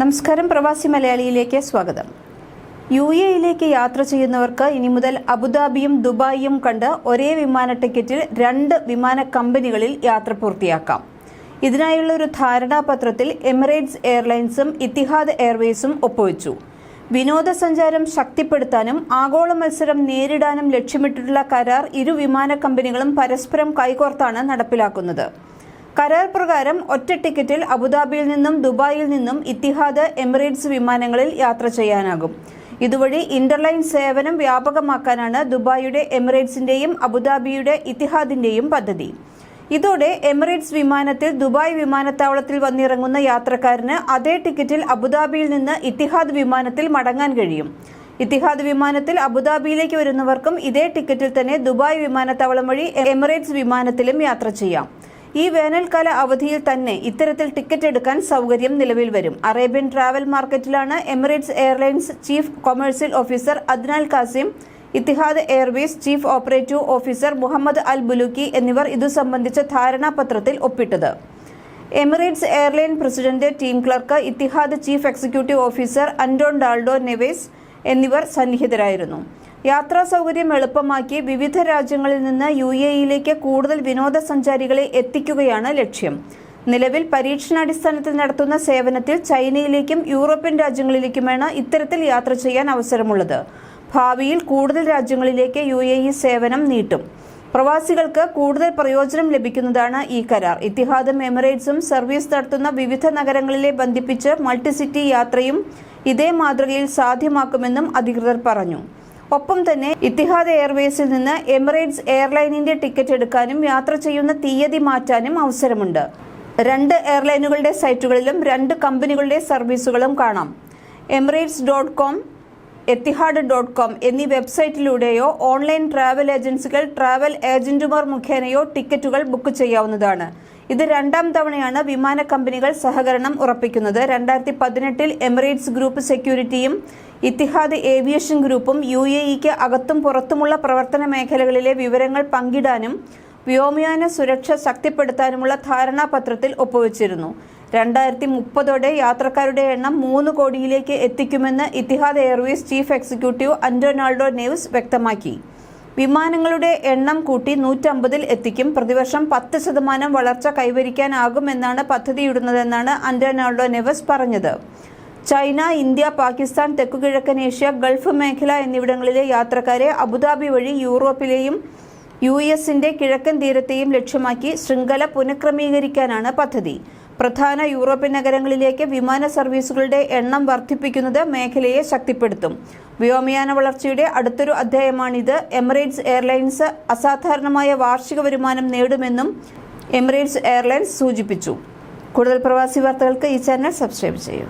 നമസ്കാരം പ്രവാസി മലയാളിയിലേക്ക് സ്വാഗതം. യു എയിലേക്ക് യാത്ര ചെയ്യുന്നവർക്ക് ഇനി മുതൽ അബുദാബിയും ദുബായിയും കണ്ട് ഒരേ വിമാന ടിക്കറ്റിൽ രണ്ട് വിമാന കമ്പനികളിൽ യാത്ര പൂർത്തിയാക്കാം. ഇതിനായുള്ള ഒരു ധാരണാപത്രത്തിൽ എമിറേറ്റ്സ് എയർലൈൻസും ഇത്തിഹാദ് എയർവേസും ഒപ്പുവെച്ചു. വിനോദസഞ്ചാരം ശക്തിപ്പെടുത്താനും ആഗോള മത്സരം നേരിടാനും ലക്ഷ്യമിട്ടിട്ടുള്ള കരാർ ഇരു വിമാന കമ്പനികളും പരസ്പരം കൈകോർത്താണ് നടപ്പിലാക്കുന്നത്. കരാർ പ്രകാരം ഒറ്റ ടിക്കറ്റിൽ അബുദാബിയിൽ നിന്നും ദുബായിൽ നിന്നും ഇത്തിഹാദ് എമിറേറ്റ്സ് വിമാനങ്ങളിൽ യാത്ര ചെയ്യാനാകും. ഇതുവഴി ഇന്റർലൈൻ സേവനം വ്യാപകമാക്കാനാണ് ദുബായിയുടെ എമിറേറ്റ്സിന്റെയും അബുദാബിയുടെ ഇത്തിഹാദിന്റെയും പദ്ധതി. ഇതോടെ എമിറേറ്റ്സ് വിമാനത്തിൽ ദുബായ് വിമാനത്താവളത്തിൽ വന്നിറങ്ങുന്ന യാത്രക്കാരന് അതേ ടിക്കറ്റിൽ അബുദാബിയിൽ നിന്ന് ഇത്തിഹാദ് വിമാനത്തിൽ മടങ്ങാൻ കഴിയും. ഇത്തിഹാദ് വിമാനത്തിൽ അബുദാബിയിലേക്ക് വരുന്നവർക്കും ഇതേ ടിക്കറ്റിൽ തന്നെ ദുബായ് വിമാനത്താവളം വഴി എമിറേറ്റ്സ് വിമാനത്തിലും യാത്ര ചെയ്യാം. ഈ വേനൽക്കാല അവധിയിൽ തന്നെ ഇത്തരത്തിൽ ടിക്കറ്റ് എടുക്കാൻ സൗകര്യം നിലവിൽ വരും. Arabian travel മാർക്കറ്റിലാണ് Emirates airlines chief commercial officer Adnan Kazim Etihad Airways chief operative officer Mohammed Al Bulooki എന്നിവർ ഇതു സംബന്ധിച്ച ധാരണാപത്രത്തിൽ ഒപ്പിട്ടത്. Emirates airline president Tim Clark Etihad chief executive officer Antonoaldo Neves എന്നിവർ സന്നിഹിതരായിരുന്നു. യാത്രാ സൗകര്യം എളുപ്പമാക്കി വിവിധ രാജ്യങ്ങളിൽ നിന്ന് യു എ ഇയിലേക്ക് കൂടുതൽ വിനോദസഞ്ചാരികളെ എത്തിക്കുകയാണ് ലക്ഷ്യം. നിലവിൽ പരീക്ഷണാടിസ്ഥാനത്തിൽ നടത്തുന്ന സേവനത്തിൽ ചൈനയിലേക്കും യൂറോപ്യൻ രാജ്യങ്ങളിലേക്കുമാണ് ഇത്തരത്തിൽ യാത്ര ചെയ്യാൻ അവസരമുള്ളത്. ഭാവിയിൽ കൂടുതൽ രാജ്യങ്ങളിലേക്ക് യു എ ഇ സേവനം നീട്ടും. പ്രവാസികൾക്ക് കൂടുതൽ പ്രയോജനം ലഭിക്കുന്നതാണ് ഈ കരാർ. ഇത്തിഹാദും എമിറേറ്റ്സും സർവീസ് നടത്തുന്ന വിവിധ നഗരങ്ങളിലെ ബന്ധിപ്പിച്ച് മൾട്ടിസിറ്റി യാത്രയും ഇതേ മാതൃകയിൽ സാധ്യമാക്കുമെന്നും അധികൃതർ പറഞ്ഞു. ഒപ്പം തന്നെ ഇത്തിഹാദ് എയർവേസിൽ നിന്ന് എമിറേറ്റ്സ് എയർലൈനിന്റെ ടിക്കറ്റ് എടുക്കാനും യാത്ര ചെയ്യുന്ന തീയതി മാറ്റാനും അവസരമുണ്ട്. രണ്ട് എയർലൈനുകളുടെ സൈറ്റുകളിലും രണ്ട് കമ്പനികളുടെ സർവീസുകളും കാണാം. Emirates dot com Etihad dot com എന്നീ വെബ്സൈറ്റിലൂടെയോ ഓൺലൈൻ ട്രാവൽ ഏജൻസികൾ ട്രാവൽ ഏജന്റുമാർ മുഖേനയോ ടിക്കറ്റുകൾ ബുക്ക് ചെയ്യാവുന്നതാണ്. ഇത് രണ്ടാം തവണയാണ് വിമാന കമ്പനികൾ സഹകരണം ഉറപ്പിക്കുന്നത്. രണ്ടായിരത്തി പതിനെട്ടിൽ എമിറേറ്റ്സ് ഗ്രൂപ്പ് സെക്യൂരിറ്റിയും ഇത്തിഹാദ് ഏവിയേഷൻ ഗ്രൂപ്പും യു എ ഇക്ക് അകത്തും പുറത്തുമുള്ള പ്രവർത്തന മേഖലകളിലെ വിവരങ്ങൾ പങ്കിടാനും വ്യോമയാന സുരക്ഷ ശക്തിപ്പെടുത്താനുമുള്ള ധാരണാപത്രത്തിൽ ഒപ്പുവച്ചിരുന്നു. രണ്ടായിരത്തി മുപ്പതോടെ യാത്രക്കാരുടെ എണ്ണം മൂന്ന് കോടിയിലേക്ക് എത്തിക്കുമെന്ന് Etihad Airways chief executive Antonoaldo Neves വ്യക്തമാക്കി. വിമാനങ്ങളുടെ എണ്ണം കൂട്ടി നൂറ്റമ്പതിൽ എത്തിക്കും. പ്രതിവർഷം പത്ത് ശതമാനം വളർച്ച കൈവരിക്കാനാകുമെന്നാണ് പദ്ധതിയിടുന്നതെന്നാണ് അന്റോനാൾഡോ നെവസ് പറഞ്ഞത്. ചൈന ഇന്ത്യ പാകിസ്ഥാൻ തെക്കുകിഴക്കൻ ഏഷ്യ ഗൾഫ് മേഖല എന്നിവിടങ്ങളിലെ യാത്രക്കാരെ അബുദാബി വഴി യൂറോപ്പിലെയും യു എസിന്റെ കിഴക്കൻ തീരത്തെയും ലക്ഷ്യമാക്കി ശൃംഖല പുനഃക്രമീകരിക്കാനാണ് പദ്ധതി. പ്രധാന യൂറോപ്യൻ നഗരങ്ങളിലേക്ക് വിമാന സർവീസുകളുടെ എണ്ണം വർദ്ധിപ്പിക്കുന്നത് മേഖലയെ ശക്തിപ്പെടുത്തും. വ്യോമയാന വളർച്ചയുടെ അടുത്തൊരു അധ്യായമാണിത്. എമിറേറ്റ്സ് എയർലൈൻസ് അസാധാരണമായ വാർഷിക വരുമാനം നേടുമെന്നും എമിറേറ്റ്സ് എയർലൈൻസ് സൂചിപ്പിച്ചു. കൂടുതൽ പ്രവാസി വാർത്തകൾക്ക് ഈ ചാനൽ സബ്സ്ക്രൈബ് ചെയ്യൂ.